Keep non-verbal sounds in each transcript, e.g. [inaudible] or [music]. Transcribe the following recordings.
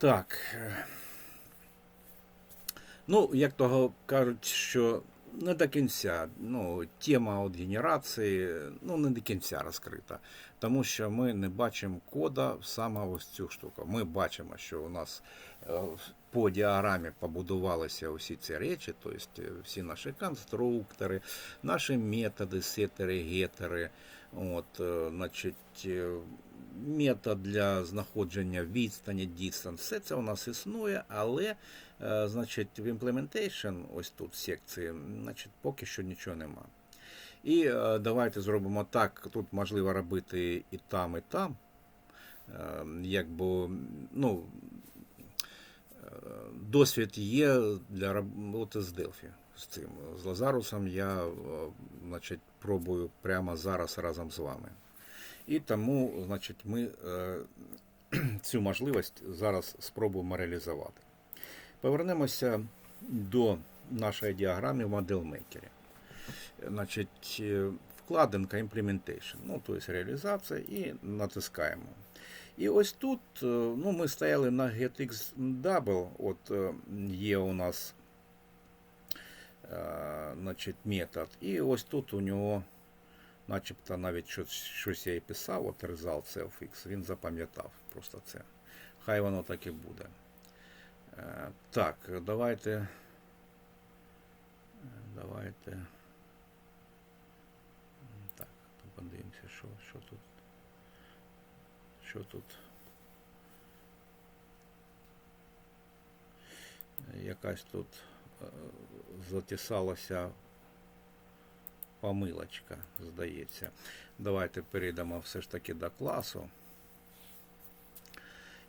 Так. Ну, як того кажуть, що не до кінця. Ну, тема от генерації ну, не до кінця розкрита. Тому що ми не бачимо кода в саме ось цю штуку. Ми бачимо, що у нас е, по діаграмі побудувалися усі ці речі, тобто всі наші конструктори, наші методи, сетери, гетери. От, е, значить, е, метод для знаходження відстані, distance, все це у нас існує, але е, значить, в implementation, ось тут секції, значить, поки що нічого нема. І е, давайте зробимо так. Тут можливо робити і там, і там. Е, Якби, ну, досвід є для роботи з Delphi. З цим. З Лазарусом я е, значить, пробую прямо зараз разом з вами. І тому, значить, ми е, [clears throat] цю можливість зараз спробуємо реалізувати. Повернемося до нашої діаграми в ModelMaker. Значить, е, вкладинка Implementation, ну, тобто реалізація, і натискаємо. І ось тут ну, ми стояли на getXDouble, от е, є у нас значить, метод. І ось тут у нього начебто навіть щось, щось я і писав, от result self-x, він запам'ятав просто це. Хай воно так і буде. Е, Так, давайте. е, Давайте. Так, подивимося, що, що тут. Що тут. Е, Якась тут е, затісалася помилочка, здається. Давайте перейдемо все ж таки до класу.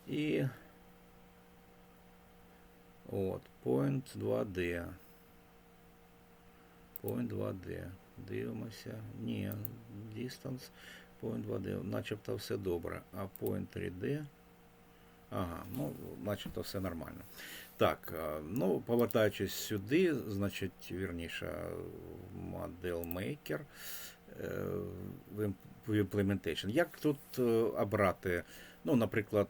І от, point 2D. Point 2D. Дивимося. Ні, distance. Point 2D. Начебто все добре. А point 3D. Ага, ну, начебто все нормально. Так, е, ну, повертаючись сюди, значить, вірніше, Model е, в Implementation. Як тут е, обрати, ну, наприклад,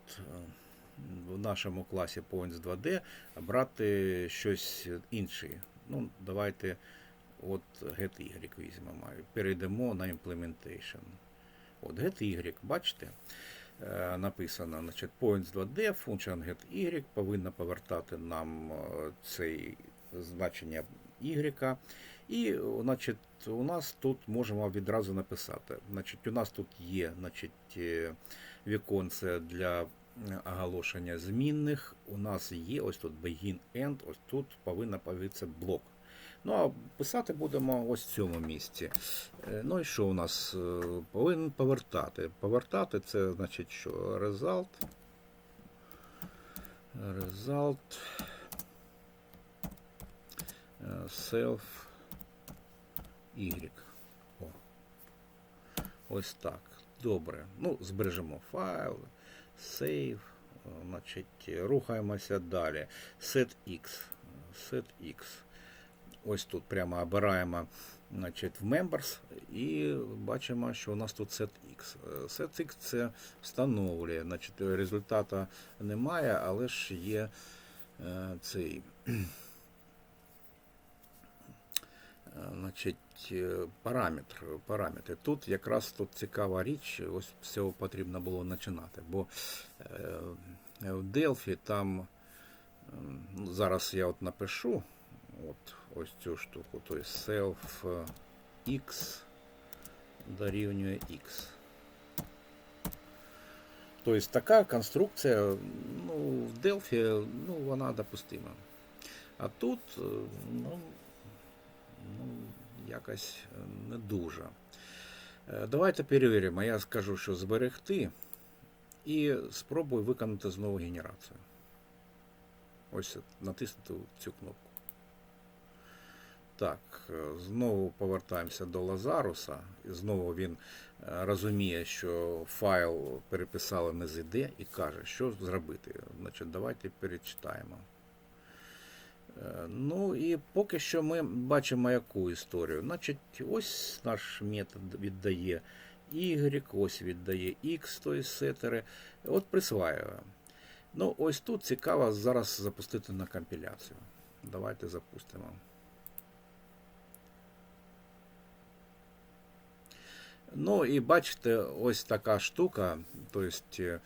в нашому класі Points 2D обрати щось інше. Ну, давайте от GetY візьмемо. Перейдемо на Implementation. От GetY, бачите? Е, написано, значить, points 2D, function getY повинна повертати нам е, цей значення y. І значить, у нас тут можемо відразу написати. Значить, у нас тут є значить, е, віконце для оголошення змінних. У нас є ось тут begin end, ось тут повинна появитися блок. Ну, а писати будемо ось в цьому місці. Е, Ну і що у нас е, повинен повертати? Повертати це значить що? Result. Result. е, Self Y. О. Ось так. Добре. Ну, збережемо файл. Save. Значить, рухаємося далі. SetX. SetX. Ось тут прямо обираємо значить, в Members і бачимо, що у нас тут setX. Е, setX це встановлює, значить, результата немає, але ж є е, цей. [clears throat] Значить, е, параметр, параметри. Тут якраз тут цікава річ, ось з цього потрібно було починати. Бо в Delphi там зараз я от напишу от ось цю штуку, тобто self е, x дорівнює x. Тобто така конструкція ну, в Delphi ну, вона допустима. А тут е, ну, ну, якось не дуже. Е, Давайте перевіримо. Я скажу, що зберегти і спробую виконати знову генерацію. Ось натиснути цю кнопку. Так, е, знову повертаємося до Лазаруса. І знову він е, розуміє, що файл переписали не з ID і каже, що зробити. Значить, давайте перечитаємо. Е, Ну і поки що ми бачимо яку історію. Значить, ось наш метод віддає Y, ось віддає X, тобто сетери. От присваюємо. Ну, ось тут цікаво зараз запустити на компіляцію. Давайте запустимо. Ну і бачите, ось така штука, тобто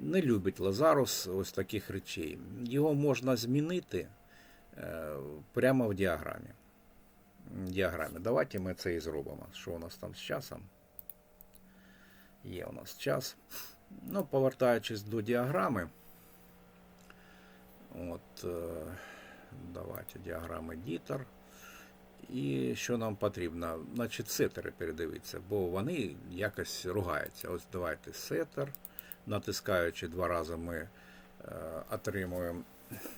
не любить Лазарус ось таких речей. Його можна змінити е, прямо в діаграмі. діаграмі. Давайте ми це і зробимо. Що у нас там з часом? Є у нас час. Ну, повертаючись до діаграми. От, е, давайте діаграма Дітер. І що нам потрібно? Значить, сетери передивитися, бо вони якось ругаються. Ось давайте сетер. Натискаючи два рази, ми е, отримуємо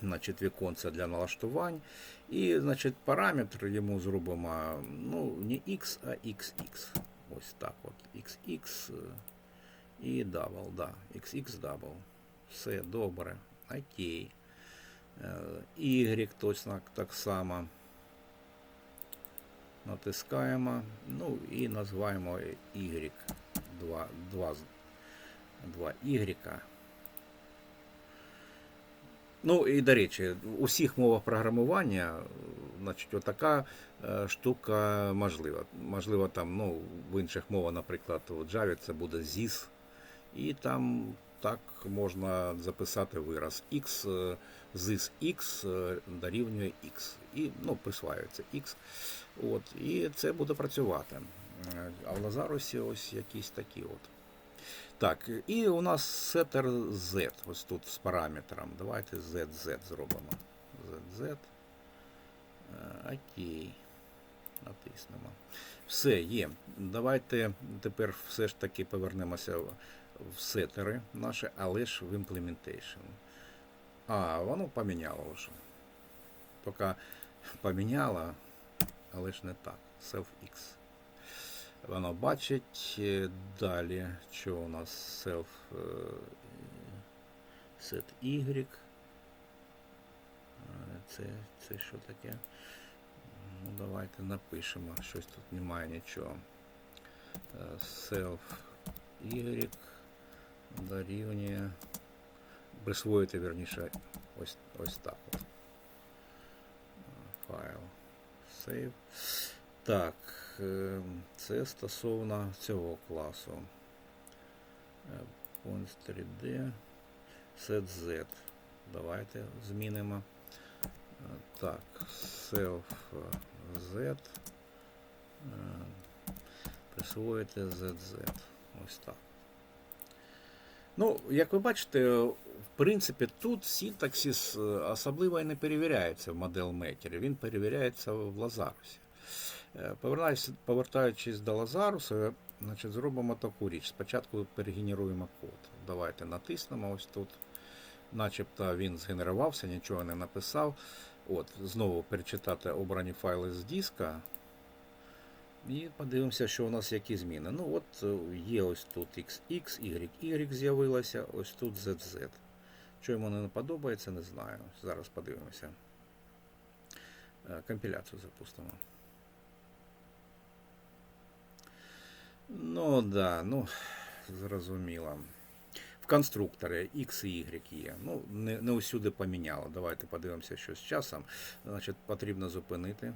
значить, віконце для налаштувань. І значить, параметр йому зробимо ну, не X, а XX. Ось так от. XX е, і double, да. XX double. Все добре. Окей. Е, Y точно так само. Натискаємо. Ну і називаємо Y. 2, 2, 2 Y. Ну і до речі, у всіх мовах програмування, значить, отака е, штука можлива. Можливо, там, ну, в інших мовах, наприклад, у Java це буде ZIS, і там так можна записати вираз x, е, x е, дорівнює x. І ну, присваюється x. От, і це буде працювати. Е, А в Лазарусі ось якісь такі от. Так, і у нас сетер Z, ось тут з параметром. Давайте ZZ зробимо. ZZ. Окей. Натиснемо. Все, є. Давайте тепер все ж таки повернемося в сетери наші, але ж в implementation. А, воно поміняло вже. Поки поміняло, але ж не так. Self-X. Воно бачить е, далі, що у нас self е, set Y. Е, Це, це що таке? Ну, давайте напишемо. Щось тут немає нічого. Self Y дорівнює. Присвоїти, верніше, ось, ось так от. Файл. Save. Так, е, це стосовно цього класу. Е, Points 3D. Set Z. Давайте змінимо. Е, Так, self Z. Присвоїти ZZ. Ось так. Ну, як ви бачите, в принципі, тут синтаксис е, особливо і не перевіряється в моделмейкері, він перевіряється в Лазарусі. Е, повертаючись- до Лазаруса, значить, зробимо таку річ. Спочатку перегенеруємо код. Давайте натиснемо ось тут. Начебто він згенерувався, нічого не написав. От, знову перечитати обрані файли з диска. І подивимося, що у нас які зміни. Ну от е, є ось тут XX, Y, з'явилося, ось тут ZZ. Що йому не подобається, не знаю. Зараз подивимося. Е, Компіляцію запустимо. Ну да, ну зрозуміло. В конструкторі X і Y є. Ну, не, не усюди поміняло. Давайте подивимося, що з часом. Значить, потрібно зупинити.